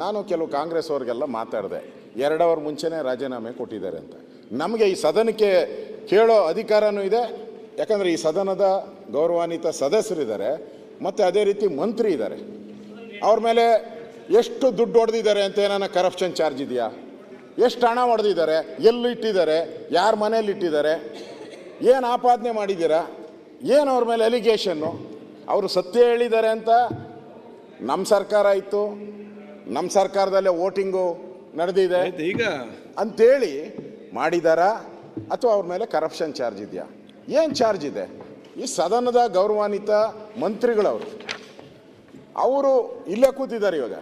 ನಾನು ಕೆಲವು ಕಾಂಗ್ರೆಸ್ ಅವ್ರಿಗೆಲ್ಲ ಮಾತಾಡಿದೆ ಎರಡು ಅವರ್ ಮುಂಚೆನೇ ರಾಜೀನಾಮೆ ಕೊಟ್ಟಿದ್ದಾರೆ ಅಂತ. ನಮಗೆ ಈ ಸದನಕ್ಕೆ ಕೇಳೋ ಅಧಿಕಾರನೂ ಇದೆ, ಯಾಕಂದರೆ ಈ ಸದನದ ಗೌರವಾನ್ವಿತ ಸದಸ್ಯರಿದ್ದಾರೆ, ಮತ್ತು ಅದೇ ರೀತಿ ಮಂತ್ರಿ ಇದ್ದಾರೆ. ಅವ್ರ ಮೇಲೆ ಎಷ್ಟು ದುಡ್ಡು ಹೊಡೆದಿದ್ದಾರೆ ಅಂತ ಏನಾನ ಕರಪ್ಷನ್ ಚಾರ್ಜ್ ಇದೆಯಾ? ಎಷ್ಟು ಹಣ ಹೊಡೆದಿದ್ದಾರೆ? ಎಲ್ಲಿ ಇಟ್ಟಿದ್ದಾರೆ ಯಾರ ಮನೇಲಿ ಇಟ್ಟಿದ್ದಾರೆ? ಏನು ಆಪಾದನೆ ಮಾಡಿದ್ದೀರಾ? ಏನು ಅವ್ರ ಮೇಲೆ ಅಲಿಗೇಷನ್ನು ಅವರು ಸತ್ಯ ಹೇಳಿದ್ದಾರೆ ಅಂತ ನಮ್ಮ ಸರ್ಕಾರ ಇತ್ತು ನಮ್ಮ ಸರ್ಕಾರದಲ್ಲೇ ವೋಟಿಂಗು ನಡೆದಿದೆ. ಈಗ? ಅಂತೇಳಿ ಮಾಡಿದಾರಾ ಅಥವಾ ಅವ್ರ ಮೇಲೆ ಕರಪ್ಷನ್ ಚಾರ್ಜ್ ಇದೆಯಾ? ಏನು ಚಾರ್ಜ್ ಇದೆ? ಈ ಸದನದ ಗೌರವಾನ್ವಿತ ಮಂತ್ರಿಗಳವರು ಅವರು ಇಲ್ಲೇ ಕೂತಿದ್ದಾರೆ ಇವಾಗ.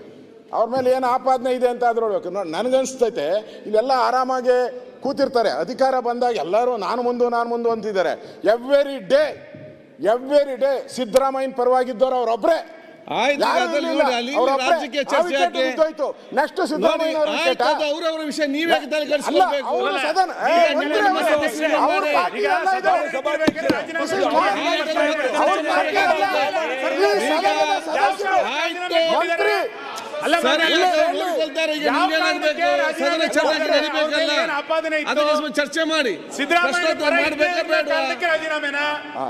ಅವ್ರ ಮೇಲೆ ಏನು ಆಪಾದನೆ ಇದೆ ಅಂತ ಆದ್ರೂ ಹೇಳ್ಬೇಕು. ನೋಡಿ ನನಗನ್ಸ್ತೈತೆ ಇಲ್ಲೆಲ್ಲ ಆರಾಮಾಗಿ ಕೂತಿರ್ತಾರೆ. ಅಧಿಕಾರ ಬಂದಾಗ ಎಲ್ಲರೂ ನಾನು ಮುಂದು ನಾನು ಮುಂದು ಅಂತಿದ್ದಾರೆ. ಎವ್ರಿ ಡೇ ಎವ್ರಿ ಡೇ ಸಿದ್ದರಾಮಯ್ಯನ ಪರವಾಗಿದ್ದವರು ಅವ್ರೊಬ್ರೆ. ರಾಜಕೀಯ ಚರ್ಚೆ ಯಾಕೆ? ನೆಕ್ಸ್ಟ್ ಅವರವರ ವಿಷಯ ನೀವೇ ತಲೆ ಆಯ್ತು. ಚರ್ಚೆ ಮಾಡಿ. ರಾಜೀನಾಮೆನಾ?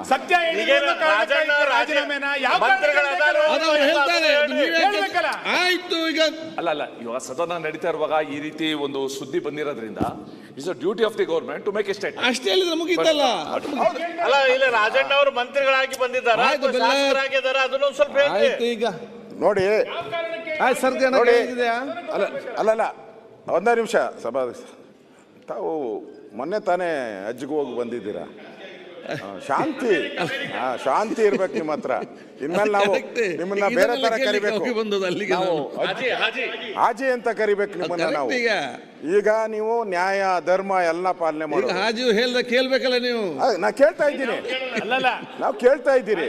ಸತ್ಯ ರಾಜೀನಾಮೆನಾ? ಯಾವ? ಆಯ್ತು ಈಗ ಅಲ್ಲ ಅಲ್ಲ ಇವಾಗ ಸದನ ನಡೀತಾ ಇರುವಾಗ ಈ ರೀತಿ ಒಂದು ಸುದ್ದಿ ಬಂದಿರೋದ್ರಿಂದ it's duty of the government to make a state ಅಷ್ಟೇ ಇಲ್ಲಿ ಮುಗೀತಲ್ಲ? ಅಲ್ಲ ಇಲ್ಲ ರಾಜಣ್ಣ ಅವರು ಮಂತ್ರಿಗಳಾಗಿ ಬಂದಿದ್ದಾರೆ ಅದನ್ನ ಸ್ವಲ್ಪ ಆಯ್ತು ಈಗ ನೋಡಿ. ನೋಡಿ. ಅಲ್ಲ ಅಲ್ಲಲ್ಲ ಒಂದೇ ನಿಮಿಷ ಸಭಾ ತಾವು ಮೊನ್ನೆ ತಾನೇ ಅಜ್ಜಿಗೆ ಹೋಗಿ ಬಂದಿದ್ದೀರಾ? ಶಾಂತಿ. ಹಾ ಶಾಂತಿ ಇರ್ಬೇಕು ನಿಮ್ಮ ಹತ್ರ. ಇನ್ಮೇಲೆ ನಾವು. ನಿಮ್ಮನ್ನ ಬೇರೆ ತರ ಕರಿಬೇಕು. ಹಾಜಿ ಅಂತ ಕರಿಬೇಕು ನಿಮ್ಮನ್ನ ನಾವು. ಈಗ. ನೀವು ನ್ಯಾಯ ಧರ್ಮ ಎಲ್ಲ ಪಾಲನೆ ಮಾಡಿ ಹಾಜಿ ಹೇಳ್ದ ಕೇಳ್ಬೇಕಲ್ಲ ನೀವು? ನಾ ಕೇಳ್ತಾ ಇದ್ದೀನಿ. ನಾವು ಕೇಳ್ತಾ ಇದ್ದೀರಿ.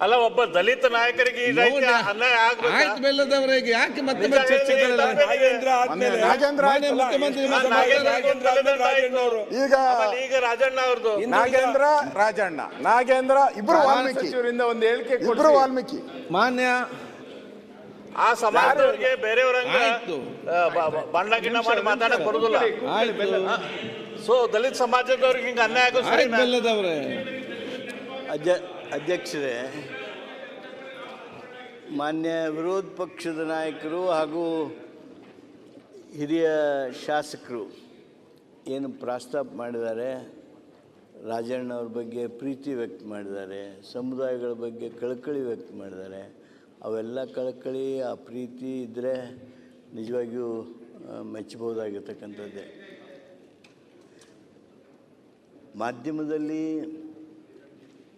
ಅಲ್ಲ ಒಬ್ಬ ದಲಿತ ನಾಯಕರಿಗೆ ಈ ರೀತಿ ಅನ್ಯಾಯ ಆಗ್ಬೇಕಾ? ಆಯ್ತು ಬೆಲ್ಲದವರಿಗೆ ಯಾಕೆ ಮತ್ತೆ ನಿಜ ಚರ್ಚೆ ಹೇಳಿ, ಮಾಡಲ್ಲ? ಮೊನ್ನೆ ನಾಗೇಂದ್ರ ಮಾನ್ಯ ಆಯ್ತಲ್ಲ, ಮುಖ್ಯಮಂತ್ರಿ ಮತ್ತೆ ನಾಗೇಂದ್ರ ದಲಿತ ಆಯ್ತು. ಈಗ ಆಮೇಲೆ ಈಗ ರಾಜಣ್ಣ ಅವ್ರದ್ದು. ನಾಗೇಂದ್ರ ರಾಜಣ್ಣ. ನಾಗೇಂದ್ರ ಇಬ್ರು ವಾಲ್ಮೀಕಿ. ಒಂದು ಹೇಳಿಕೆ ಇಬ್ರು ವಾಲ್ಮೀಕಿ. ಮಾನ್ಯ ಆ ಸಮಾಜದವ್ರಿಗೆ ಬೇರೆಯವ್ರಂಗ ಆಯ್ತು. ಆ, ಬ- ಬ- ಬಣ್ಣ ಗಿಣ್ಣ ಮಾಡಿ ಮಾತಾಡಕ್ ಬರುದಿಲ್ಲ. ಆಯ್ತು. ಸೊ ದಲಿತ ಸಮಾಜದವ್ರಿಗೆ ಹಿಂಗ ಅನ್ಯಾಯ ಆಗೋದು ಆಯ್ತು ಸರಿನಾ? ಬೆಲ್ಲದವ್ರೆ. ಅಧ್ಯ ಅಧ್ಯಕ್ಷರೇ, ಮಾನ್ಯ ವಿರೋಧ ಪಕ್ಷದ ನಾಯಕರು ಹಾಗೂ ಹಿರಿಯ ಶಾಸಕರು ಏನು ಪ್ರಸ್ತಾಪ ಮಾಡಿದ್ದಾರೆ, ರಾಜಣ್ಣವ್ರ ಬಗ್ಗೆ ಪ್ರೀತಿ ವ್ಯಕ್ತ ಮಾಡಿದ್ದಾರೆ, ಸಮುದಾಯಗಳ ಬಗ್ಗೆ ಕಳಕಳಿ ವ್ಯಕ್ತ ಮಾಡಿದ್ದಾರೆ, ಅವೆಲ್ಲ ಕಳಕಳಿ, ಆ ಪ್ರೀತಿ ಇದ್ದರೆ ನಿಜವಾಗಿಯೂ ಮೆಚ್ಚಬಹುದಾಗಿರ್ತಕ್ಕಂಥದ್ದೇ. ಮಾಧ್ಯಮದಲ್ಲಿ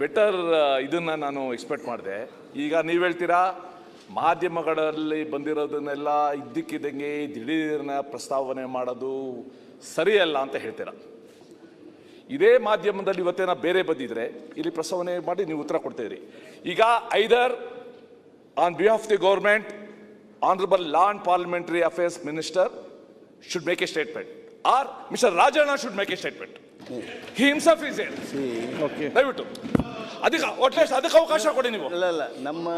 ಬೆಟರ್ ಇದನ್ನು ನಾನು ಎಕ್ಸ್ಪೆಕ್ಟ್ ಮಾಡಿದೆ. ಈಗ ನೀವು ಹೇಳ್ತೀರಾ, ಮಾಧ್ಯಮಗಳಲ್ಲಿ ಬಂದಿರೋದನ್ನೆಲ್ಲ ಇದ್ದಕ್ಕಿದ್ದಂಗೆ ದಿಢೀರ್ನ ಪ್ರಸ್ತಾವನೆ ಮಾಡೋದು ಸರಿಯಲ್ಲ ಅಂತ ಹೇಳ್ತೀರಾ? ಇದೇ ಮಾಧ್ಯಮದಲ್ಲಿ ಇವತ್ತೇನ ಬೇರೆ ಬಂದಿದ್ರೆ, ಇಲ್ಲಿ ಪ್ರಸ್ತಾವನೆ ಮಾಡಿ ನೀವು ಉತ್ತರ ಕೊಡ್ತಿದ್ರಿ. ಈಗ either on behalf the government honourable law and parliamentary affairs minister should make a statement or mister Rajanna should make a statement himself is air ದಯವಿಟ್ಟು. ಅದಕ್ಕೆ ಅಟ್ಲೀಸ್ಟ್ ಅದಕ್ಕೆ ಅವಕಾಶ ಕೊಡಿ ನೀವು. ಅಲ್ಲ ಅಲ್ಲ ನಮ್ಮ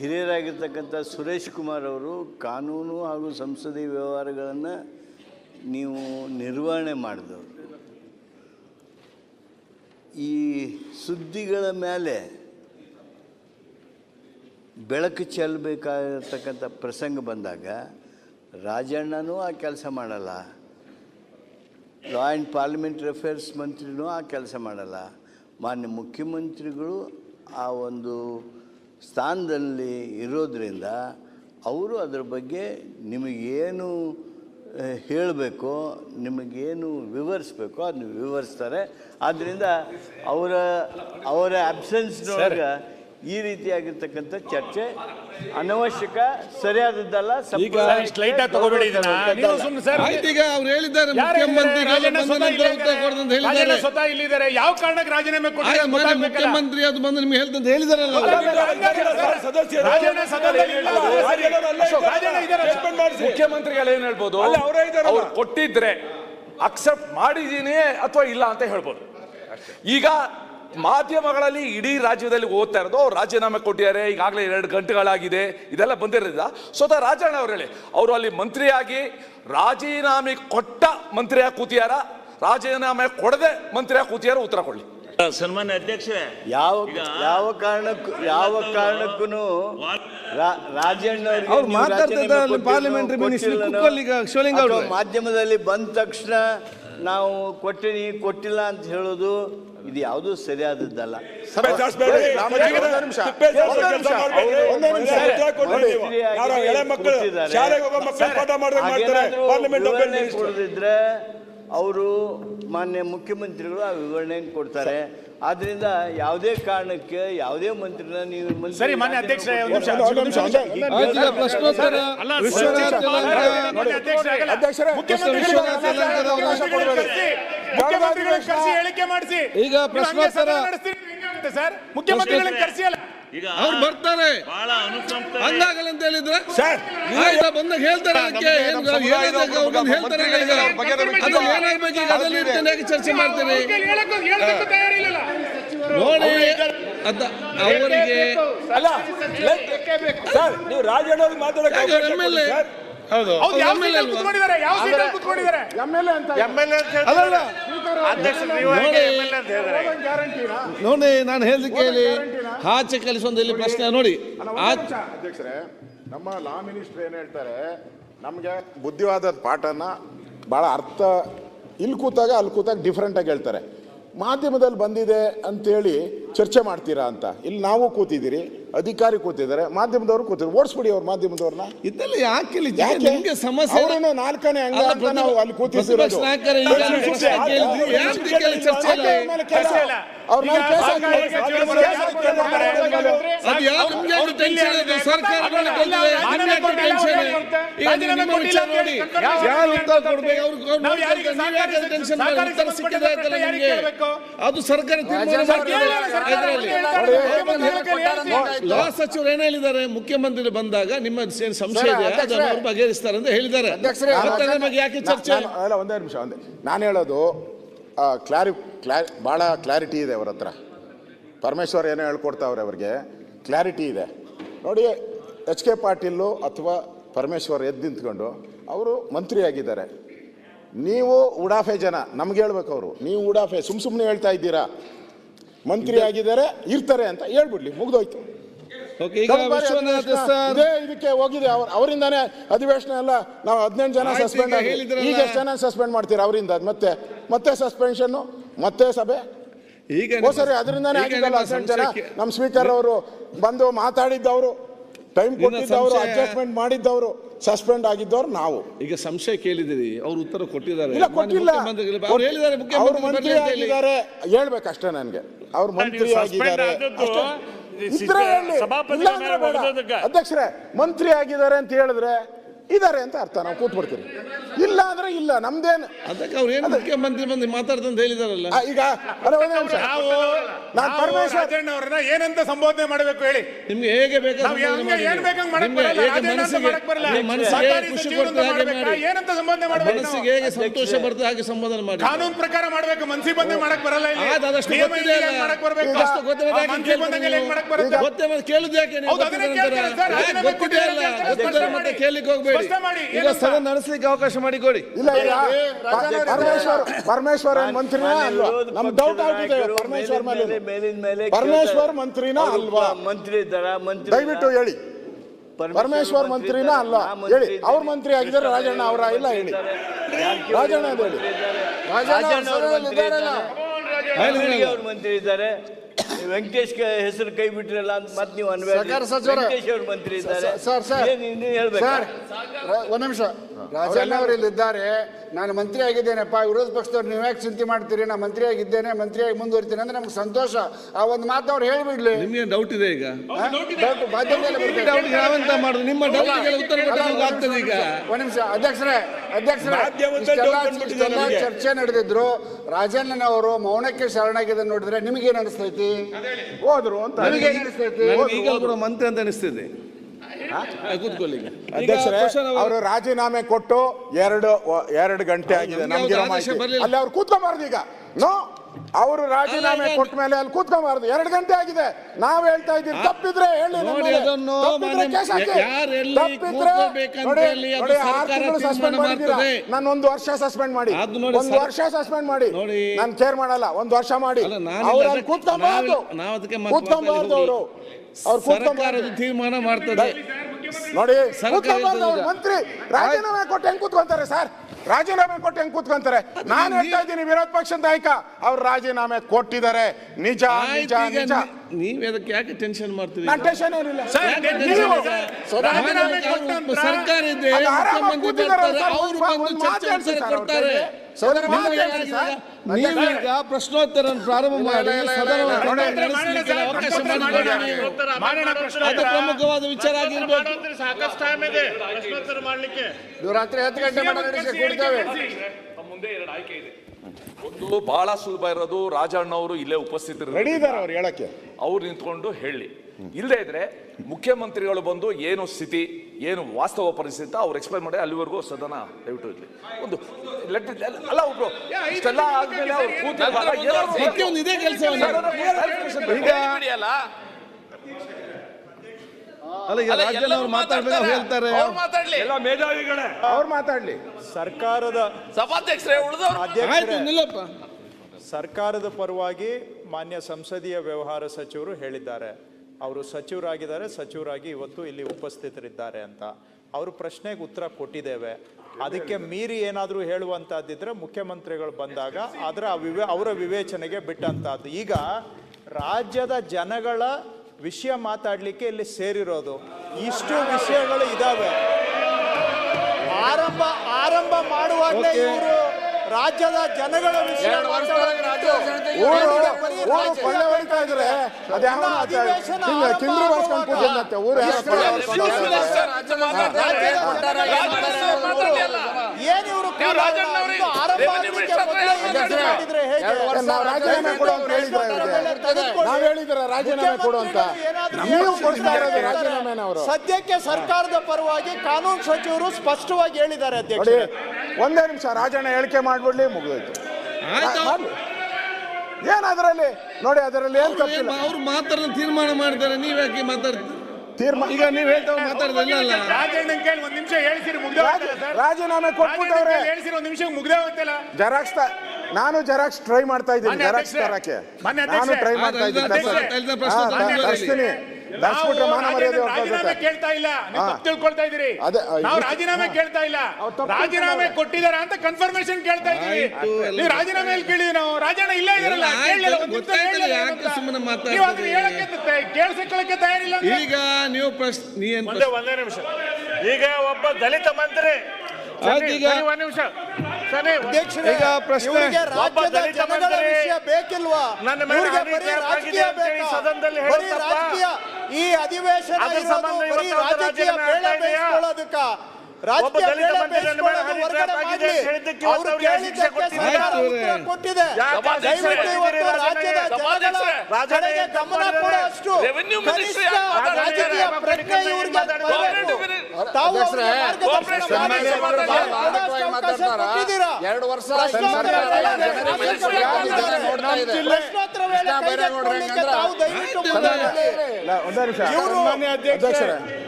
ಹಿರಿಯರಾಗಿರ್ತಕ್ಕಂಥ ಸುರೇಶ್ ಕುಮಾರ್ ಅವರು ಕಾನೂನು ಹಾಗೂ ಸಂಸದೀಯ ವ್ಯವಹಾರಗಳನ್ನು ನೀವು ನಿರ್ವಹಣೆ ಮಾಡಿದವರು. ಈ ಸುದ್ದಿಗಳ ಮೇಲೆ ಬೆಳಕು ಚೆಲ್ಲಬೇಕಾಗಿರ್ತಕ್ಕಂಥ ಪ್ರಸಂಗ ಬಂದಾಗ ರಾಜಣ್ಣನೂ ಆ ಕೆಲಸ ಮಾಡಲ್ಲ. ಲಾ ಆ್ಯಂಡ್ ಪಾರ್ಲಿಮೆಂಟ್ರಿ ಅಫೇರ್ಸ್ ಮಂತ್ರಿನೂ ಆ ಕೆಲಸ ಮಾಡಲ್ಲ. ಮಾನ್ಯ ಮುಖ್ಯಮಂತ್ರಿಗಳು ಆ ಒಂದು ಸ್ಥಾನದಲ್ಲಿ ಇರೋದ್ರಿಂದ ಅವರು ಅದ್ರ ಬಗ್ಗೆ ನಿಮಗೇನು ಹೇಳಬೇಕು ನಿಮಗೇನು ವಿವರಿಸ್ಬೇಕೋ ಅದನ್ನ ವಿವರಿಸ್ತಾರೆ. ಆದ್ದರಿಂದ ಅವರ ಅವರ ಅಬ್ಸೆನ್ಸ್ನೊಳಗೆ ಈ ರೀತಿಯಾಗಿರ್ತಕ್ಕಂಥ ಚರ್ಚೆ ಅನವಶ್ಯಕ ಸರಿಯಾದದ್ದಲ್ಲ ಸ್ವತಃ ಇಲ್ಲಿದ್ದಾರೆ. ಯಾವ ಕಾರಣಕ್ಕೆ ರಾಜೀನಾಮೆ? ಮುಖ್ಯಮಂತ್ರಿ ಅದು ಬಂದು ನಿಮ್ಗೆ ಹೇಳ್ತಂತ ಹೇಳಿದಾರಲ್ಲ. ಮುಖ್ಯಮಂತ್ರಿಗಳು ಏನ್ ಹೇಳ್ಬೋದು? ಅವ್ರು ಕೊಟ್ಟಿದ್ರೆ ಅಕ್ಸೆಪ್ಟ್ ಮಾಡಿದೀನಿ ಅಥವಾ ಇಲ್ಲ ಅಂತ ಹೇಳ್ಬೋದು. ಈಗ ಮಾಧ್ಯಮಗಳಲ್ಲಿ ಇಡೀ ರಾಜ್ಯದಲ್ಲಿ ಓದ್ತಾ ಇರೋದು ಅವ್ರು ರಾಜೀನಾಮೆ ಕೊಟ್ಟಿದ್ದಾರೆ ಈಗಾಗಲೇ ಎರಡು ಗಂಟೆಗಳಾಗಿದೆ ಇದೆಲ್ಲ ಬಂದಿರೋದ್ರಿಂದ ಸ್ವತಃ ರಾಜಣ್ಣ ಅವ್ರು ಹೇಳಿ ಅವರು ಅಲ್ಲಿ ಮಂತ್ರಿಯಾಗಿ ರಾಜೀನಾಮೆ ಕೊಟ್ಟ ಮಂತ್ರಿಯಾಗಿ ಕೂತಿಯಾರ ರಾಜೀನಾಮೆ ಕೊಡದೆ ಮಂತ್ರಿಯಾಗಿ ಕೂತಿಯಾರ ಉತ್ತರ ಕೊಡ್ಲಿ ಸನ್ಮಾನ್ಯ ಅಧ್ಯಕ್ಷರೇ ಯಾವ ಯಾವ ಕಾರಣಕ್ಕೂ ಯಾವ ಕಾರಣಕ್ಕೂ ರಾಜಣ್ಣ. ಮಾಧ್ಯಮದಲ್ಲಿ ಬಂದ ತಕ್ಷಣ ನಾವು ಕೊಟ್ಟಿನಿ ಕೊಟ್ಟಿಲ್ಲ ಅಂತ ಹೇಳೋದು ಇದು ಯಾವುದೂ ಸರಿಯಾದದ್ದಲ್ಲ. ಒಂದು ಅವರು ಮಾನ್ಯ ಮುಖ್ಯಮಂತ್ರಿಗಳು ಆ ವಿವರಣೆ ಕೊಡ್ತಾರೆ. ಆದ್ರಿಂದ ಯಾವುದೇ ಕಾರಣಕ್ಕೆ ಯಾವುದೇ ಮಂತ್ರಿನ ನೀವು ಮಂತ್ರಿ ಸರಿ ಮಾನ್ಯ ಅಧ್ಯಕ್ಷ ಒಂದು ನಿಮಿಷ ಒಂದು ನಿಮಿಷ ಒಂದೇ ಆಯ್ತು, ಈಗ ಪ್ರಶ್ನೋತ್ತರ. ಅಲ್ಲ, ವಿಶ್ವನಾಥ್ ಯಲಹಂಕ ಮಾನ್ಯ ಅಧ್ಯಕ್ಷರೇ, ಆಗಲ್ಲ. ಅಧ್ಯಕ್ಷರೇ, ಮುಖ್ಯಮಂತ್ರಿಗಳು ವಿಶ್ವನಾಥ್ ಮುಖ್ಯಮಂತ್ರಿಗಳನ್ನು ಅವಕಾಶ ಕೊಡಬೇಡಿ. ಕರೆಸಿ, ಮುಖ್ಯಮಂತ್ರಿಗಳನ್ನು ಕರೆಸಿ ಹೇಳಿಕೆ ಮಾಡಿಸಿ. ಈಗ ನೀವು ಹಂಗೆ ಪ್ರಶ್ನೋತ್ತರ. ಸದನ ನಡೆಸ್ತೀರಿ, ಹೆಂಗಾಗುತ್ತೆ ಸರ್? ಮುಖ್ಯಮಂತ್ರಿಗಳನ್ನು ಕರೆಸಿ ಅಲ್ಲ. ಈಗ ಅವ್ರು ಬರ್ತಾರೆ. ಬಹಳ ಅನುಕಂಪ ಹಂಗಾಗಲ್ಲ ಅಂತ ಹೇಳಿದ್ರೆ ಆಯ್ತಾ ಬಂದಾಗ ಹೇಳ್ತಾರೆ ಅದಕ್ಕೆ ಏನು ಏನಾದಾಗ ಅವ್ರು ಬಂದು ಹೇಳ್ತಾರೆ ಈಗ. ಅದ್ರಲ್ಲಿ ಏನಾಗ್ಬೇಕು ಈಗ? ಅದ್ರಲ್ಲಿ ಚರ್ಚೆ ತಯಾರಿಲ್ಲ ನೋಡಿ ಅದ ಅವರಿಗೆ ಅಲ್ಲ ಸರ್ ನೀವು ರಾಜಣ್ಣ ಮಾತಾಡಕ್ಕೆ ಎಂ ಎಲ್ ಎ ಸರ್. ಹೌದು. ಅವ್ರು ಯಾವ MLA ಸೀಟಲ್ಲಿ ಅಲ್ವಾ? ಕುತ್ಕೊಂಡಿದ್ದಾರೆ? ಯಾವ ಸೀಟಲ್ಲಿ ಕುತ್ಕೊಂಡಿದ್ದಾರೆ? ಎಂ ಎಲ್ ಎ ಅಂತ ಅಲ್ಲಲ್ಲ ನೋಡಿ ಗ್ಯಾರಂಟಿನಾ ನೋಡಿ ನಾನು ಹೇಳಿದ ಕೇಳಿ ಆಚೆ ಕಲಿಸೊಂದು ಇಲ್ಲಿ ಪ್ರಶ್ನೆ ನೋಡಿ. ಆಚೆ ಅಧ್ಯಕ್ಷರೇ ನಮ್ಮ ಲಾ ಮಿನಿಸ್ಟರ್ ಏನು ಹೇಳ್ತಾರೆ ನಮಗೆ ಬುದ್ಧಿವಾದ ಪಾಠನ ಬಹಳ ಅರ್ಥ ಇಲ್ಲಿ ಕೂತಾಗ ಅಲ್ಲಿ ಕೂತಾಗ ಡಿಫ್ರೆಂಟ್ ಆಗಿ ಹೇಳ್ತಾರೆ. ಮಾಧ್ಯಮದಲ್ಲಿ ಬಂದಿದೆ ಅಂತೇಳಿ ಚರ್ಚೆ ಮಾಡ್ತೀರಾ ಅಂತ? ಇಲ್ಲಿ ನಾವು ಕೂತಿದ್ದೀರಿ. ಅಧಿಕಾರಿ ಕೂತಿದ್ದಾರೆ ಮಾಧ್ಯಮದವರು ಕೂತಿದ್ದಾರೆ. ಓಡಿಸ್ಬಿಡಿ ಅವ್ರು ಮಾಧ್ಯಮದವ್ರನ್ನ. ಇದೆಲ್ಲ ಯಾಕೆ ಇಲ್ಲಿ ಯಾಕೆ? ನಿಮ್ಗೆ ಸಮಸ್ಯೆ. ಅವ್ರೇನೋ ನಾಲ್ಕನೇ ಅಂಗ ಅಲ್ಲ, ಅಂತ ನಾವು ಅಲ್ಲಿ ಕೂತಿಸಿರೋದು. ಪ್ರತಿಪಕ್ಷ ನಾಯಕರೇ, ಈಗ ನಾನು ಪ್ರಶ್ನೆ ಕೇಳಿದ್ವಿ, ಯಾಕೆ ಕೇಳಿ ಚರ್ಚೆ ಇಲ್ಲ? ಅವ್ರ ಮೇಲೆ ಕೇಸ್ ಮೇಲೆ ಕೇಸ್ ಹಾಕಿ. ಕೇಸ್ ಹಾಕಿ. ಅದು ಯಾರು ಅದು ಸರ್ಕಾರ ಲಾ ಸಚಿವರು ಏನ್ ಹೇಳಿದ್ದಾರೆ ಮುಖ್ಯಮಂತ್ರಿ ಬಂದಾಗ ನಿಮ್ಮ ಏನ್ ಸಂಶಯ ಬಗೆಹರಿಸ್ತಾರೆ ಅಂತ ಹೇಳಿದ್ದಾರೆ. ಯಾಕೆ ಚರ್ಚೆ? ನಾನು- ಅಲ್ಲ ಒಂದೇ ನಿಮಿಷ ಒಂದೇ ನಾನು ಹೇಳೋದು ಕ್ಲಾರಿ ಬಹಳ ಭಾಳ ಕ್ಲಾರಿಟಿ ಇದೆ ಅವ್ರ ಹತ್ರ. ಪರಮೇಶ್ವರ್ ಏನೋ ಹೇಳ್ಕೊಡ್ತಾವ್ರೆ ಅವ್ರಿಗೆ. ಕ್ಲಾರಿಟಿ ಇದೆ. ನೋಡಿ ಎಚ್ ಕೆ ಪಾಟೀಲು ಅಥವಾ ಪರಮೇಶ್ವರ್ ಎದ್ದು ನಿಂತ್ಕೊಂಡು ಅವರು ಮಂತ್ರಿ ಆಗಿದ್ದಾರೆ ನೀವು ಉಡಾಫೆ ಜನ ನಮ್ಗೆ ಹೇಳ್ಬೇಕು ಅವರು ನೀವು ಉಡಾಫೆ ಸುಮ್ ಸುಮ್ಮನೆ ಹೇಳ್ತಾ ಇದ್ದೀರಾ? ಮಂತ್ರಿ ಆಗಿದ್ದಾರೆ ಇರ್ತಾರೆ ಅಂತ ಹೇಳ್ಬಿಡ್ಲಿ ಮುಗ್ದೋಯ್ತು. ಇದಕ್ಕೆ ಹೋಗಿದೆ ಅವ್ರ ಅವರಿಂದಾನೇ ಅಧಿವೇಶನ ಎಲ್ಲ ನಾವು ಹದಿನೆಂಟು ಜನ ಸಸ್ಪೆಂಡ್ ಆಗಿ ಈಗ ಎಷ್ಟು ಜನ ಸಸ್ಪೆಂಡ್ ಮಾಡ್ತೀರಾ ಅವರಿಂದ? ಮತ್ತೆ ಮತ್ತೆ ಸಸ್ಪೆನ್ಷನ್ ಮತ್ತೆ ಸಭೆ? ಈಗ ಓ ಸರಿ ಅದರಿಂದಾನೇ ಆಗಿದ್ದಲ್ಲ ನಿಮ್ಮ ಜನ? ನಮ್ಮ ಸ್ಪೀಕರ್ ಅವರು ಬಂದು ಮಾತಾಡಿದ್ದವರು ಟೈಮ್ ಕೊಟ್ಟಿದ್ದವರು ಅಡ್ಜಸ್ಟ್ಮೆಂಟ್ ಮಾಡಿದ್ದವರು ಸಸ್ಪೆಂಡ್ ಆಗಿದ್ದವರು ನಾವು. ಈಗ ಸಂಶಯ ಕೇಳಿದಿರಿ ಅವ್ರು ಉತ್ತರ ಕೊಟ್ಟಿದ್ದಾರೆ. ಇಲ್ಲ ಕೊಟ್ಟಿಲ್ಲ. ಅವ್ರು ಹೇಳಿದ್ದಾರೆ ಅವ್ರು ಮುಖ್ಯಮಂತ್ರಿ ಮಂತ್ರಿ. ಆಗಿದ್ದಾರೆ. ಹೇಳ್ಬೇಕಷ್ಟೇ ನನಗೆ. ಅವ್ರು ಮಂತ್ರಿ ಆಗಿದ್ದಾರೆ. ಅಷ್ಟೇ. ಅಧ್ಯಕ್ಷರೇ ಮಂತ್ರಿ ಆಗಿದ್ದಾರೆ ಅಂತ ಹೇಳಿದ್ರೆ ಇದಾರೆ ಅಂತ ಅರ್ಥ. ನಾವು ಕೂತ್ಬಿಡ್ತೀವಿ ಇಲ್ಲ ಅಂದ್ರೆ ಇಲ್ಲ ನಮ್ದೇನು ಅದಕ್ಕೆ ಅವ್ರು ಏನು ಮುಖ್ಯಮಂತ್ರಿ ಬಂದು ಮಾತಾಡ್ತಂತ ಅಂತ ಹೇಳಿದಾರಲ್ಲ ಆ, ಈಗ ಅಲ್ಲ, ಒಂದೇ ನಿಮಿಷ. ನಾವು ನಾನ್ ಪರಮೇಶ್ವರ್- ರಾಜಣ್ಣ ಅವ್ರನ್ನ ಏನಂತ ಸಂಬೋಧನೆ ಮಾಡಬೇಕು ಹೇಳಿ ನಿಮ್ಗೆ ಹೇಗೆ ನಾವು ಸಂಬೋಧನೆ ಹಂಗೆ ಏನ್ ಮಾಡಿ. ಬೇಕಂಗ್ ಮಾಡಕ್ ನಿಮ್ಗೆ ಬರಲ್ಲ ಹೇಗೆ ರಾಜಣ್ಣ ಅಂತ ಮನಸ್ಸಿಗೆ ಮಾಡಕ್ ಬರಲ್ಲ ನಿಮ್ಮ ಮನಸ್ಸಿಗೆ ಸರ್ಕಾರಿ ಖುಷಿ ಸಚಿವರು ಕೊಡ್ತದೆ ಅಂತ ಹಾಗೆ ಮಾಡ್ಬೇಕಾ? ಮಾಡಿ ಏನಂತ ಸಂಬೋಧನೆ ಮಾಡ್ಬೇಕು ನಾವು? ಮನಸ್ಸಿಗೆ ಹೇಗೆ ಸಂತೋಷ ಬರ್ತದೆ ಹಾಗೆ ಸಂಬೋಧನೆ ಮಾಡಿ ಕಾನೂನು ಪ್ರಕಾರ ಮಾಡ್ಬೇಕು ಮನ್ಸಿ ಬಂದೆ ಮಾಡಕ್ ಬರಲ್ಲ ಇಲ್ಲಿ. ಆದ್ ಅದಷ್ಟು ನಿಯಮ ಗೊತ್ತಿದೆ ಇದೆ, ಅಲ್ಲ. ಮಾಡಕ್ ಬರ್ಬೇಕು ಅಷ್ಟು ಗೊತ್ತಿದೆ ಯಾಕೆ ಮನ್ಸಿಗೆ ಕೇಳ್ತೀರಿ ಬಂದಂಗೆಲ್ಲ ಹೆಂಗ್ ಮಾಡಕ್ ಬರುತ್ತೆ ಗೊತ್ತೇ ಮತ್ತೆ ಕೇಳುದು ಯಾಕೆ ನೀವು ಹೌದು, ಅದನ್ನೇ ಗೊತ್ತಿದೆ ಕೇಳ್ತಾರೆ ಅಂತಾರ? ಸರ್, ಯಾಕೆ ಅದನ್ನೇ ಗೊತ್ತಿದೆ ಅಲ್ಲ ಗೊತ್ತಿದೆ ಅಂತ ಗೊತ್ತಿದೆ ಸ್ಪಷ್ಟ ಮತ್ತೆ ಮಾಡಿ. ಕೇಳಲಿಕ್ಕೆ ಹೋಗ್ಬೇಡಿ ಸ್ಪಷ್ಟ ಮಾಡಿ, ಈಗ ಏನಂತ? ಸದನ ನಡೆಸಲಿಕ್ಕೆ ಅವಕಾಶ ಮಾಡಿ ಕೊಡಿ. ಇಲ್ಲ ಪರಮೇಶ್ವರ್ ಪರಮೇಶ್ವರ್ ಮಂತ್ರಿ ಅಲ್ವಾ? ನಮ್ ಡೌಟ್ ಆಗ್ತಿದೆ ನಾಯಕರು ಪರಮೇಶ್ವರ್ ಮೇಲಿನ ಮೇಲೆ ಮೇಲೆ- ಮೇಲಿನ ಮೇಲೆ ಪರಮೇಶ್ವರ್. ಮಂತ್ರಿನಾ ಅಲ್ವಾ? ಮಂತ್ರಿ ಇದ್ದಾರ? ಮಂತ್ರಿ ದಯವಿಟ್ಟು ಹೇಳಿ. ಪರಮೇಶ್ವರ್ ಮಂತ್ರಿನ ಅಲ್ವಾ? ಹೇಳಿ. ಅವ್ರ ಮಂತ್ರಿ ಆಗಿದ್ದಾರೆ ರಾಜಣ್ಣ ಅವರ ಇಲ್ಲ ಹೇಳಿ. ರಾಜಣ್ಣ ಹೇಳಿ. ರಾಜಣ್ಣ ಅವರು ಮಂತ್ರಿ ಇದ್ದಾರೆ? ಮಂತ್ರಿ ಇದ್ದಾರೆ? ವೆಂಕಟೇಶ್ ಕ- ಹೆಸರು ಕೈ ಬಿಟ್ರಲ್ಲ ಅಂತ ಮತ್ತೆ ನೀವು ಸರ್ ಸರ್ಕಾರ ಸಚಿವರೇ. ವೆಂಕಟೇಶ್ ಅವ್ರ ಮಂತ್ರಿ ಇದ್ದಾರೆ. Sir, sir. ಏನು ಇನ್ನೂ ಹೇಳ್ಬೇಕು? ಸರ್ ರ- ಒಂದ್ ನಿಮಿಷ. ರಾಜಣ್ಣ ಅವರು ಇಲ್ಲಿದ್ದಾರೆ. ನಾನು ಮಂತ್ರಿ ಆಗಿದ್ದೇನೆಪ್ಪ? ವಿರೋಧ ಪಕ್ಷದವ್ರು ನೀವು ಯಾಕೆ ಚಿಂತೆ ಮಾಡ್ತೀರಿ? ನಾನು ಮಂತ್ರಿ ಆಗಿದ್ದೇನೆ ಮಂತ್ರಿಯಾಗಿ ಮುಂದುವರಿತೀನಿ ಅಂದ್ರೆ ನಮ್ಗೆ ಸಂತೋಷ. ಆ ಒಂದು ಮಾತು ಅವ್ರು ಹೇಳ್ಬಿಡ್ಲಿ. ನಿಮ್ಗೆ ಡೌಟ್ ಇದೆ ಈಗ? ಹಾ? ಡೌಟ್ ಮಾಧ್ಯಮದಲ್ಲಿ ಬರ್ತದೆ. ಡೌಟ್ ನಾವೆಂತ ಮಾಡುದು? ನಿಮ್ಮ ಡೌಟ್ಗೆಲ್ಲ ಉತ್ತರ ಕೊಟ್ಟರೆ ನಮ್ಗೆ ಆಗ್ತದೆ ಈಗ. ಒಂದ್ ನಿಮಿಷ. ಅಧ್ಯಕ್ಷರೇ ನಮಗೆ. ಚರ್ಚೆ ನಡೆದಿದ್ರು. ರಾಜಣ್ಣನವರು ಮೌನಕ್ಕೆ ಶರಣಾಗಿದೆ ನೋಡಿದ್ರೆ ನಿಮಗೇನ್ ಅನಿಸ್ತೈತಿ? ಹೋದ್ರು ಅಂತ ನಿಮಗೆ ಏನ್ ಅನಿಸ್ತೈತಿ? ನನಗೆ ಈಗ ಕೂಡ ಮಂತ್ರಿ ಅಂತ ಅನಿಸ್ತಿದೆ. ಅವರು- ರಾಜೀನಾಮೆ ಕೊಟ್ಟು ಎರಡು ಎರಡು ಗಂಟೆ ಆಗಿದೆ. ನಮ್ಗೆ. ಅಲ್ಲಿ ಅವ್ರು ಕೂತ್ಕೊಂಬಾರ್ದು ಈಗ. ನೋ ಅವರು ರಾಜೀನಾಮೆ ಕೊಟ್ಟ ಮೇಲೆ ಅಲ್ಲಿ ಕೂತ್ಕೊಂಬಾರ್ದು. ಎರಡು ಗಂಟೆ ಆಗಿದೆ. ನಾವ್ ಹೇಳ್ತಾ ಇದ್ದೀವಿ. ತಪ್ಪಿದ್ರೆ ಹೇಳಿ ಮಾಡಿದ್ದೀರಾ. ನಾನು ಒಂದು ವರ್ಷ ಸಸ್ಪೆಂಡ್ ಮಾಡಿ. ಒಂದು ವರ್ಷ ಸಸ್ಪೆಂಡ್ ಮಾಡಿ. ನಾನು ಕೇರ್ ಮಾಡಲ್ಲ. ಒಂದು ವರ್ಷ ಮಾಡಿ. ಕೂತ್ಕೊಂಬಾರ್ದು. ಅವರು. ಅವ್ರು ಕೂತ್ಕೊಂಬಾರ್ದು. ತೀರ್ಮಾನ ಮಾಡ್ತದೆ. ನೋಡಿ. ಮಂತ್ರಿ ರಾಜೀನಾಮೆ ಕೊಟ್ಟು ಹೆಂಗ್ ಕೂತ್ಕೊಂತಾರೆ ಸರ್? ರಾಜೀನಾಮೆ ಕೊಟ್ಟು ಹೆಂಗ್ ಕೂತ್ಕೊಂತಾರೆ? ನಾನು ಹೇಳ್ತಾ ಇದ್ದೀನಿ ವಿರೋಧ ಪಕ್ಷದ ನಾಯಕ ಅವ್ರು ರಾಜೀನಾಮೆ ಕೊಟ್ಟಿದ್ದಾರೆ. ನಿಜ ನಿಜ ನಿಜ. ನೀವ್ ಅದಕ್ಕೆ ಯಾಕೆ ಟೆನ್ಷನ್ ಮಾಡ್ತೀರಿ ನಾನು ಟೆನ್ಷನ್ ಏನಿಲ್ಲ? ರಾಜೀನಾಮೆ ಮಾನ್ಯ ಸರ್ಕಾರ ಇದೆ ಅವರು ಬಂದು ಚರ್ಚೆ ಕೊಡ್ತಾರೆ. ನೀವೀಗ ಪ್ರಶ್ನೋತ್ತರ ಪ್ರಾರಂಭ ಮಾಡಿ ಅದು ಪ್ರಮುಖವಾದ ವಿಚಾರ ಆಗಿರ್ಬೇಕು. ಸಾಕಷ್ಟು ಟೈಮ್ ಇದೆ ಪ್ರಶ್ನೋತ್ತರ ಮಾಡ್ಲಿಕ್ಕೆ. ರಾತ್ರಿ ಹತ್ತು ಗಂಟೆ ಮಟ್ಟ ನಡೆಸಿ ಕೊಡ್ತೇವೆ ನಮ್ಮ ಮುಂದೆ ಎರಡು ಆಯ್ಕೆ ಇದೆ ಒಂದು ಬಹಳ ಸುಲಭ ಇರೋದು ರಾಜಣ್ಣ ಅವರು ಇಲ್ಲೇ ಉಪಸ್ಥಿತರು ರೆಡಿ ಇದ್ದಾರೆ ಅವ್ರು ಹೇಳಕ್ಕೆ. ಅವ್ರು ನಿಂತ್ಕೊಂಡು ಹೇಳಿ. ಇಲ್ಲದೆ ಇದ್ರೆ ಮುಖ್ಯಮಂತ್ರಿಗಳು ಬಂದು ಏನು ಸ್ಥಿತಿ ಏನು ವಾಸ್ತವ ಪರಿಸ್ಥಿತಿ ಅಂತ ಅವ್ರು ಎಕ್ಸ್ಪ್ಲೈನ್ ಮಾಡಿ ಅಲ್ಲಿವರೆಗೂ ಸದನ ದಯವಿಟ್ಟು ಇರಲಿ. ಒಂದು ಲೆಟ್ ಅಲ್ಲ ಒಬ್ರು ಇಷ್ಟೆಲ್ಲ ಆದ್ಮೇಲೆ ಅವ್ರು ಕೂತಿರುವಾಗ ಏನಾದ್ರು ಕೆಲಸ ಇದೇ ಈಗ ಅಲ್ಲ ರಾಜ್ಯನ ಅವ್ರು ಮಾತಾಡ್ಬೇಕು ಅವ್ರು ಹೇಳ್ತಾರೆ. ಎಲ್ಲ ಮೇಧಾವಿಗಳೇ. ಅವ್ರು ಮಾತಾಡ್ಲಿ. ಸರ್ಕಾರದ ಆಯ್ತು ಅಧ್ಯಕ್ಷರೇ. ನಿಲ್ಲಪ್ಪ. ಸರ್ಕಾರದ ಪರವಾಗಿ ಮಾನ್ಯ ಸಂಸದೀಯ ವ್ಯವಹಾರ ಸಚಿವರು ಹೇಳಿದ್ದಾರೆ. ಅವರು ಸಚಿವರಾಗಿದ್ದಾರೆ ಸಚಿವರಾಗಿ ಇವತ್ತು ಇಲ್ಲಿ ಉಪಸ್ಥಿತರಿದ್ದಾರೆ ಅಂತ. ಅವರು ಪ್ರಶ್ನೆಗೆ ಉತ್ತರ ಕೊಟ್ಟಿದ್ದೇವೆ. ಅದಕ್ಕೆ ಮೀರಿ ಏನಾದರೂ ಹೇಳುವಂತಹದ್ದಿದ್ರೆ ಮುಖ್ಯಮಂತ್ರಿಗಳು ಬಂದಾಗ ಅದರ ವಿವೇ ಅವರ ವಿವೇಚನೆಗೆ ಬಿಟ್ಟಂತಹದ್ದು. ಈಗ ರಾಜ್ಯದ ಜನಗಳ ವಿಷಯ ಮಾತಾಡಲಿಕ್ಕೆ ಇಲ್ಲಿ ಸೇರಿರೋದು ಇಷ್ಟು ವಿಷಯಗಳು ಇದಾವೆ ಆರಂಭ ಆರಂಭ ಮಾಡುವಾಗಲೇ ಇವರು ರಾಜ್ಯದ ಜನಗಳ ವಿಷಯ ಏನು ಇವರು ಇದು ಆರಂಭ ಆಗ್ಲಿಕ್ಕೆ ಮೊದಲೇ ಏನಾದ್ರು ಮಾಡಿದ್ರೆ? ಹೇಗೆ? ನಾವು ರಾಜೀನಾಮೆ ಕೊಡು ಅಂತ ಹೇಳಿದ್ರೆ ಅವ್ರಿಗೆ ನಾವ್ ಹೇಳಿದ್ರೆ ರಾಜೀನಾಮೆ ಕೊಡು ಅಂತ ನೀವು ಕೊಡ್ತಾ. ಇರೋದು ರಾಜೀನಾಮೆನ ಅವರು. ಸದ್ಯಕ್ಕೆ ಸರ್ಕಾರದ ಪರವಾಗಿ ಕಾನೂನು ಸಚಿವರು ಸ್ಪಷ್ಟವಾಗಿ ಹೇಳಿದ್ದಾರೆ ಅಧ್ಯಕ್ಷ ಅಧ್ಯಕ್ಷರೇ ಒಂದೇ ನಿಮಿಷ ರಾಜಣ್ಣ ಹೇಳಿಕೆ ಮಾಡ್ಬಿಡ್ಲಿ ಮುಗಿದೋಯ್ತು. ಏನ್ ಅದರಲ್ಲಿ? ನೋಡಿ ಅದರಲ್ಲಿ ಏನ್ ತಪ್ಪಿಲ್ಲ. ಅವ್ರು ಮಾತಾಡ ತೀರ್ಮಾನ ಮಾಡ್ತಾರೆ ನೀವ್ಯಾಕೆ ಮಾತಾಡ್ತೀರಿ? ತೀರ್ಮಾನ ಈಗ ನೀವ್ ಹೇಳ್ತಾ ಮಾತಾಡ್ದಿಲ್ಲ ಅಲ್ಲ ರಾಜಣ್ಣ ಕೇಳಿ ಒಂದ್ ನಿಮಿಷ ಹೇಳ್ಸಿರಿ ಮುಗ್ದೇ ರಾಜೀನಾಮೆ ಕೊಟ್ಬಿಟ್ಟವ್ರೆ. ಹೇಳ್ಸಿರಿ ಒಂದ್ ನಿಮಿಷ ಮುಗ್ದೇ ಹೋಗ್ತಲ್ಲ ಜೆರಾಕ್ಸ್ ನಾನು ಜೆರಾಕ್ಸ್ ಟ್ರೈ ಮಾಡ್ತಾ ಇದ್ದೀನಿ ಜರಾಕ್ಸ್ ತರಕ್ಕೆ. ನಾನು ಟ್ರೈ ಮಾಡ್ತಾ ಇದ್ದೀನಿ ತರ್ಸ್ತೀನಿ. ತರ್ಸ್ಬಿಟ್ರೆ ಮಾನ ಮರ್ಯಾದೆ ನಾವು ರಾಜೀನಾಮೆ ಕೇಳ್ತಾ ಇಲ್ಲ. ನೀವು ತಪ್ಪು ತಿಳ್ಕೊಳ್ತಾ ಇದೀರಿ ನಾವು ರಾಜೀನಾಮೆ ಕೇಳ್ತಾ ಇಲ್ಲ. ರಾಜೀನಾಮೆ ಕೊಟ್ಟಿದಾರ ಅಂತ ಕನ್ಫರ್ಮೇಶನ್ ಕೇಳ್ತಾ ಇದೀವಿ ನೀವು ರಾಜೀನಾಮೆ ಕೇಳಿದ್ರಿ ಕೇಳಿದ್ವಿ ನಾವು. ರಾಜಣ್ಣ ಇಲ್ಲ ಇದಾರಲ್ಲ? ನೀವು ಅದನ್ನ ಹೇಳಕ್ಕೆ ಕೇಳಿಸ್ಕೊಳ್ಳಕ್ಕೆ ತಯಾರಿಲ್ಲ ಈಗ ನೀವು ಪ್ರಶ್ನೆ ಒಂದೇ ಒಂದೇ ನಿಮಿಷ. ಈಗ ಒಬ್ಬ ದಲಿತ ಮಂತ್ರಿ. ಆಯ್ತು, ಈಗ- ಸರಿ, ಒಂದ್ ನಿಮಿಷ. ಈಗ ಪ್ರಶ್ನೆ- ಒಬ್ಬ ದಲಿತ ಜನಗಳ ವಿಷಯ ಬೇಕಿಲ್ವಾ? ನನ್ನ ಸದನದಲ್ಲಿ ಈ ಅಧಿವೇಶನ ರಾಜಕೀಯ? ಬೇಯಿಸ್ಕೊಳ್ಳೋದಕ್ಕ ರಾಜಕೀಯ ಬೇಯಿಸ್ಕೊಳ್ಳೋದು ಹೊರಗಡೆ ಮಾಡ್ಲಿ. ಅವ್ರು ಕೇಳಿದ್ದಕ್ಕೆ. ಸರ್ಕಾರ ಉತ್ತರ ಕೊಟ್ಟಿದೆ ಸಭಾಧ್ಯಕ್ಷರೇ, ದಯವಿಟ್ಟು ಇವತ್ತು ರಾಜ್ಯದ ಜನಗಳ ಕಡೆಗೆ ಗಮನ? ಕೊಡುವಷ್ಟು ಕನಿಷ್ಠ ರಾಜಕೀಯ? ಪ್ರಜ್ಞೆ ಇವ್ರಿಗೆ. ತಾವು ಮಾರ್ಗದರ್ಶನ ಮಾಡಿ ಅವಕಾಶ. ಎರಡು ವರ್ಷ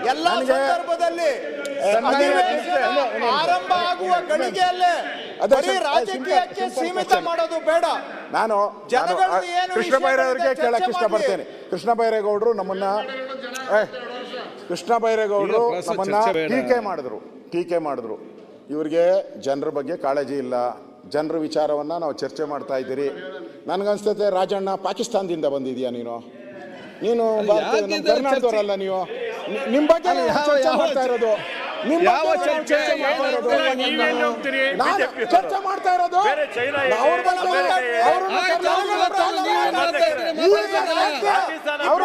ಎಲ್ಲಾ ಸಂದರ್ಭದಲ್ಲಿ ಆರಂಭ ಆಗುವ ಗಳಿಗೆಯಲ್ಲೇ ಬರೀ ರಾಜಕೀಯಕ್ಕೆ ಸೀಮಿತ ಮಾಡೋದು ಬೇಡ. ನಾನು ಜನಗಳು ಏನು ಕೃಷ್ಣ ಬೈರೇಗೌಡರಿಗೆ ಕೇಳಕ್ ಇಷ್ಟಪಡ್ತೇನೆ. ಕೃಷ್ಣ ಬೈರೇಗೌಡರು ನಮ್ಮನ್ನ ಏ, ಕೃಷ್ಣ ಬೈರೇಗೌಡರು ನಮ್ಮನ್ನ ಟೀಕೆ ಮಾಡಿದ್ರು. ಟೀಕೆ ಮಾಡಿದ್ರು. ಇವ್ರಿಗೆ ಜನರ ಬಗ್ಗೆ ಕಾಳಜಿ ಇಲ್ಲ. ಜನರ ವಿಚಾರವನ್ನು ನಾವು ಚರ್ಚೆ ಮಾಡ್ತಾ ಇದ್ದೀರಿ. ನನಗನ್ಸ್ತೈತೆ ರಾಜಣ್ಣ ಪಾಕಿಸ್ತಾನದಿಂದ ಬಂದಿದ್ಯಾ ನೀನು? ನೀನು ಕರ್ನಾಟಕದವರಲ್ಲ ನೀವು? ನಿಮ್ಮ ಬಗ್ಗೆ ಚರ್ಚೆ ಮಾಡ್ತಾ ಇರೋದು? ಚರ್ಚೆ? ಮಾಡ್ತಾ ಇರೋದು. ಅವ್ರ.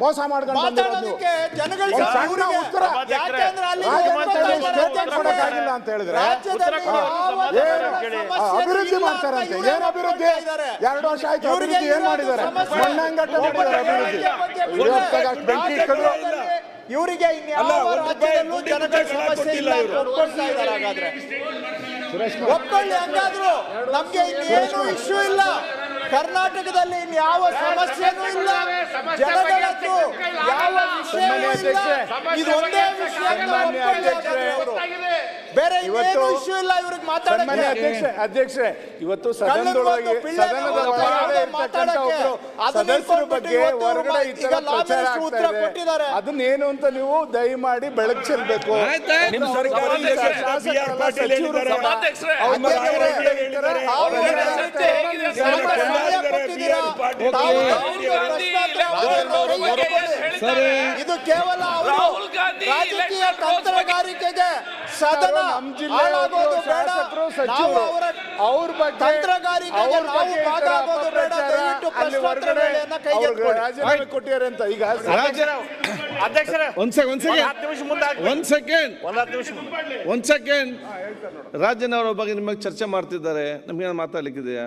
ಮೋಸ ಮಾಡ್ಕೊಂಡು ಕೊಡಕ್ಕಾಗಿಲ್ಲ ಅಂತ ಹೇಳಿದ್ರೆ. ಏನು? ಅಭಿವೃದ್ಧಿ ಮಾಡ್ತಾರಂತೆ ಏನ್ ಅಭಿವೃದ್ಧಿ. ಎರಡು ವರ್ಷ ಆಯ್ತು ಅಭಿವೃದ್ಧಿ ಏನ್ ಮಾಡಿದ್ದಾರೆ. ಮಾಡಿದ್ದಾರೆ ಅಭಿವೃದ್ಧಿ. ಬೆಂಕಿ ಇಟ್ಕೊಂಡ್ರು ಇವರಿಗೆ ಇನ್ಯಾವ ರಾಜ್ಯದಲ್ಲೂ ಜನಗಳ ಸಮಸ್ಯೆ ಇಲ್ಲ. ಒಪ್ಕೊಳ್ತಾ ಇದ್ದಾರೆ ಹಾಗಾದ್ರೆ. ಒಪ್ಕೊಳ್ಳಿ ಹಂಗಾದ್ರು ನಮ್ಗೆ ಇನ್ನೇನು ಇಶ್ಯೂ ಇಲ್ಲ. ಕರ್ನಾಟಕದಲ್ಲಿ ಯಾವ ಸಮಸ್ಯೆನೂ ಇಲ್ಲ. ಜನಗಳದ್ದು ಯಾವ ವಿಷಯ ಇದು ಒಂದೇ ವಿಷಯ ಬೇರೆ ಇವತ್ತು ಇಶ್ಯೂ ಇಲ್ಲ ಇವ್ರಿಗೆ ಮಾತಾಡಕ್ಕೆ. ಅಧ್ಯಕ್ಷರೇ ಇವತ್ತು ಸದನದೊಳಗೆ ಸದನದ ಹೊರಗಡೆ ಇರ್ತಕ್ಕಂಥ ಒಬ್ರು ಸದಸ್ಯರ ಬಗ್ಗೆ ಹೊರಗಡೆ ಈ ತರ ಪ್ರಚಾರ ಆಗ್ತಾ ಇದೆ. ಅದನ್ನೇನು ಅಂತ ನೀವು ದಯಮಾಡಿ ಬೆಳಕು ಚೆಲ್ಬೇಕು. ನಿಮ್ಮ ಸರ್ಕಾರ ಸರ್, ಅವ್ರ. ಅವ್ರು ಅವ್ರ ಬಗ್ಗೆ ಇದು ಕೇವಲ ಅವರು ರಾಹುಲ್ ಗಾಂಧಿ ರಾಜಕೀಯ ಬಗ್ಗೆ- ತಂತ್ರಗಾರಿಕೆಗೆ ಸದನ ಹಾಳಾಗೋದು ಬೇಡ. ನಾವು ಅವರ ಅವ್ರ ಬಗ್ಗೆ ತಂತ್ರಗಾರಿಕೆಗೆ ನಾವು ಭಾಗಾಗೋದು ಬೇಡ. ದಯವಿಟ್ಟು ಪ್ರಶ್ನೋತ್ತರ ವೇಳೆಯನ್ನ ಕೈಗೆತ್ತಿಕೊಳ್ಳಿ. ರಾಜೀನಾಮೆ ಕೊಟ್ಟಿದ್ದಾರೆ ಅಂತ ಈಗ ಅಧ್ಯಕ್ಷರೇ ಒಂದ್ ಸೆಕೆಂಡ್ ಒಂದ್ ಒಂದ್ ಸೆಕೆಂಡ್ ಹತ್ತು ನಿಮಿಷ ಮುಂದೆ ಹಾಕ್ಬೇಕು. ಒಂದ್ ಸೆಕೆಂಡ್ ಒಂದ್ ಹತ್ತು ನಿಮಿಷ ಮುಂದೆ. ಒಂದ್ ಸೆಕೆಂಡ್ ರಾಜನ್ ಅವರ ಬಗ್ಗೆ ನಿಮಗೆ ಚರ್ಚೆ ಮಾಡ್ತಿದ್ದಾರೆ. ನಮ್ಗೆ ಮಾತಾಡ್ಲಿಕ್ಕಿದೆಯಾ?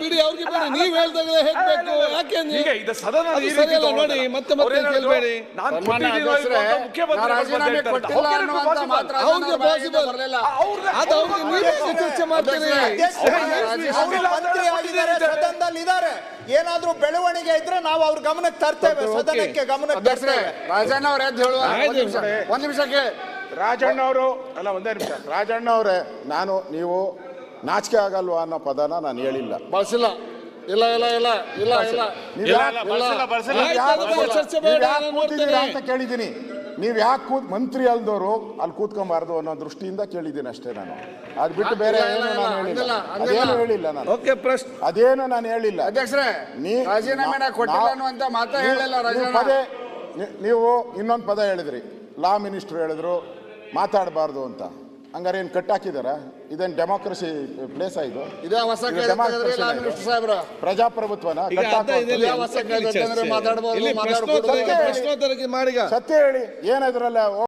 ಬಿಡಿ ಅವ್ರಿಗೆ ಬೇಡ ನೀವ್ ಹೇಳ್ದಾಗಲೇ ಹೇಳ್ಬೇಕು ಯಾಕೆ ಈಗ ಇದು ಸದನ ನೋಡಿ ಮತ್ತೆ ಮತ್ತೆ ಕೇಳ್ಬೇಡಿ. ಅವ್ರಿಗೆ ಪಾಸಿಬಲ್ ಅದು ಅವ್ರಿಗೆ ನೀವೇ ಚರ್ಚೆ ಮಾಡ್ತೀರಿ. ಅವರು ಮಂತ್ರಿ ಆಗಿದ್ದಾರೆ ಸದನದಲ್ಲಿ ಇದ್ದಾರೆ ಏನಾದ್ರೂ ಬೆಳವಣಿಗೆ ಇದ್ರೆ ನಾವು ಅವ್ರ ಗಮನಕ್ಕೆ ತರ್ತೇವೆ ಸದನಕ್ಕೆ ಗಮನಕ್ಕೆ ತರ್ತೇವೆ. ರಾಜಣ್ಣ ಅವ್ರ ಎದ್ದು ಹೇಳುವ. ಒಂದ್ ನಿಮಿಷ ಒಂದ್ ನಿಮಿಷ ಕೇಳಿ. ರಾಜಣ್ಣ ಅವರು ಅಲ್ಲ ಒಂದೇ ನಿಮಿಷ. ರಾಜಣ್ಣ ಅವರೇ ನಾನು ನೀವು ನಾಚಿಕೆ ಆಗಲ್ವಾ ಅನ್ನೋ ಪದನ ನಾನು ಹೇಳಿಲ್ಲ. ಬಳಸಿಲ್ಲ. ಇಲ್ಲ ಇಲ್ಲ ಇಲ್ಲ ಇಲ್ಲ ಇಲ್ಲ. ನೀವು ಯಾಕೆ- ಬಳಸಿಲ್ಲ, ಬಳಸಿಲ್ಲ. ನೀವು ಆಯ್ತು, ಯಾಕೆ ಚರ್ಚೆ ಬೇಡ, ನೀವು ಯಾಕೆ ನಾನು ಕೂತಿದ್ದೀರಾ ನೋಡ್ತೇನೆ. ಅಂತ ಕೇಳಿದ್ದೀನಿ. ನೀವು ಯಾಕೆ ಕೂತ್ ಮಂತ್ರಿ ಅಲ್ದವರು ಅಲ್ಲಿ ಕೂತ್ಕೊಂಬಾರ್ದು ಅನ್ನೋ ದೃಷ್ಟಿಯಿಂದ ಕೇಳಿದ್ದೀನಿ ಅಷ್ಟೇ ನಾನು. ಅದು ಬಿಟ್ಟು ಬೇರೆ ಇಲ್ಲ, ಏನು ಇಲ್ಲ, ನಾನು ಹೇಳಿಲ್ಲ. ಹಂಗಿಲ್ಲ, ಹಂಗಿಲ್ಲ. ಅದೇನು ಹೇಳಿಲ್ಲ ನಾನು. ಓಕೆ ಪ್ರಶ್ನೆ. ಅದೇನು ನಾನು ಹೇಳಿಲ್ಲ. ಅಧ್ಯಕ್ಷರೇ ನೀ- ರಾಜೀನಾಮೆನ ನಾ- ಕೊಟ್ಟಿಲ್ಲ ಅನ್ನುವಂತ ಮಾತ ನೀವು- ಹೇಳಿಲ್ಲ ನೀವು ರಾಜಣ್ಣ ಪದೇ ನೀ- ನೀವು ಇನ್ನೊಂದು ಪದ ಹೇಳಿದ್ರಿ. ಲಾ ಮಿನಿಸ್ಟರ್ ಹೇಳಿದ್ರು. ಮಾತಾಡಬಾರ್ದು ಅಂತ. ಹಂಗಾರೆ ಏನು ಕಟ್ಟಾಕಿದಾರ ಇದೇನು ಡೆಮೋಕ್ರಸಿ ಪ್ಲೇಸ್ ಇದು? ಇದೇ ಹೊಸ ಸಾಹೇಬ್ರ. ಪ್ರಜಾಪ್ರಭುತ್ವನ ಸತ್ಯ ಹೇಳಿ. ಏನಿದ್ರಲ್ಲ